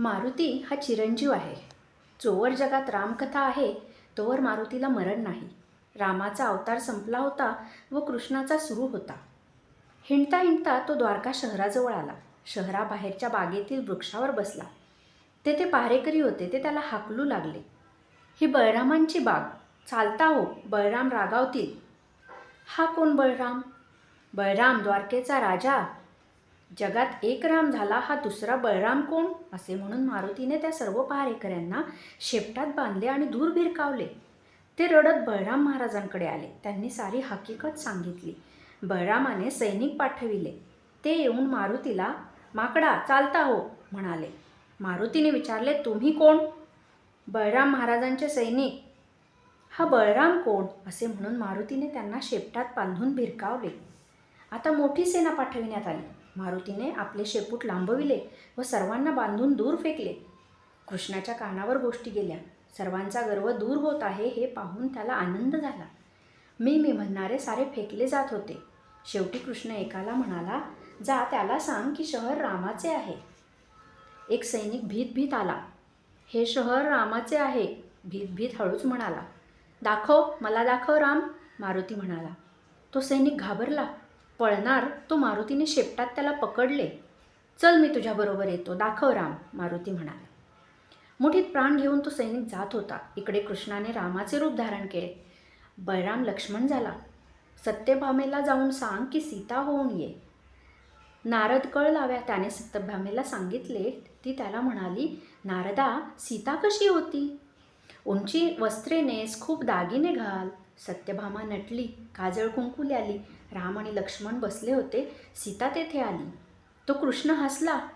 मारुती हा चिरंजीव आहे. जोवर जगात रामकथा आहे तोवर मारुतीला मरण नाही. रामाचा अवतार संपला होता व कृष्णाचा सुरू होता. हिंडता हिंडता तो द्वारका शहराजवळ आला. शहराबाहेरच्या बागेतील वृक्षावर बसला. तेथे पहारेकरी होते ते त्याला हाकलू लागले. ही बळरामांची बाग. चालता हो बळराम रागावतील. हा कोण बळराम? बळराम द्वारकेचा राजा जगात एक राम झाला हा दुसरा बळराम कोण? असे म्हणून मारुतीने त्या सर्व पहारेकऱ्यांना शेपटात बांधले आणि दूर भिरकावले. ते रडत बळराम महाराजांकडे आले. त्यांनी सारी हकीकत सांगितली. बळरामाने सैनिक पाठविले. ते येऊन मारुतीला माकडा चालता हो म्हणाले. मारुतीने विचारले तुम्ही कोण? बळराम महाराजांचे सैनिक. हा बळराम कोण? असे म्हणून मारुतीने त्यांना शेपटात बांधून भिरकावले. आता मोठी सेना पाठविण्यात आली. मारुतीने आपले शेपूट लांबविले व सर्वांना बांधून दूर फेकले. कृष्णाच्या कानावर गोष्टी गेल्या. सर्वांचा गर्व दूर होत आहे हे पाहून त्याला आनंद झाला. मी मी म्हणणारे सारे फेकले जात होते. शेवटी कृष्ण एकाला म्हणाला जा त्याला सांग की शहर रामाचे आहे. एक सैनिक भीत भीत आला. हे शहर रामाचे आहे भीत भीत हळूच म्हणाला. दाखव मला दाखव राम मारुती म्हणाला. तो सैनिक घाबरला. पळणार तो मारुतीने शेपटात त्याला पकडले. चल मी तुझ्याबरोबर येतो दाखव राम मारुती म्हणाला. मुठीत प्राण घेऊन तो सैनिक जात होता. इकडे कृष्णाने रामाचे रूप धारण केले. बळराम लक्ष्मण झाला. सत्यभामेला जाऊन सांग की सीता होऊन ये. नारद कळ लाव्या त्याने सत्यभामेला सांगितले. ती त्याला म्हणाली नारदा सीता कशी होती? उंची वस्त्रे नेस खूप दागिने घाल. सत्यभामा नटली काजळ कुंकुली आली राम आणि लक्ष्मण बसले होते सीता तेथे आली. तो कृष्ण हसला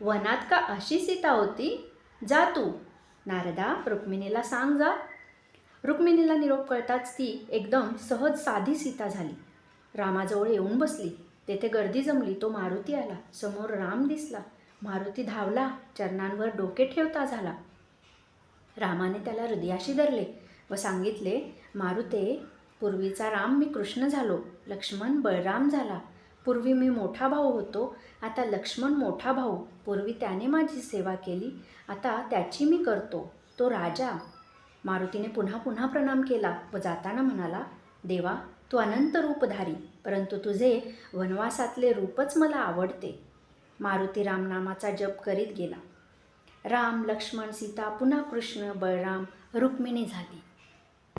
वनात का अशी सीता होती? जा तू. नारदा रुक्मिणीला सांग जा. रुक्मिणीला निरोप कळताच ती एकदम सहज साधी सीता झाली. रामाजवळ येऊन बसली. तेथे गर्दी जमली. तो मारुती आला. समोर राम दिसला. मारुती धावला. चरणांवर डोके ठेवता झाला. रामाने त्याला हृदयाशी धरले. व सांगितले मारुते पूर्वीचा राम मी कृष्ण झालो लक्ष्मण बळराम झाला. पूर्वी मी मोठा भाऊ होतो आता लक्ष्मण मोठा भाऊ. पूर्वी त्याने माझी सेवा केली आता त्याची मी करतो. तो राजा. मारुतीने पुन्हा पुन्हा प्रणाम केला व जाताना म्हणाला देवा तू अनंत रूपधारी परंतु तुझे वनवासातले रूपच मला आवडते. मारुती रामनामाचा जप करीत गेला. राम लक्ष्मण सीता पुन्हा कृष्ण बळराम रुक्मिणी झाली.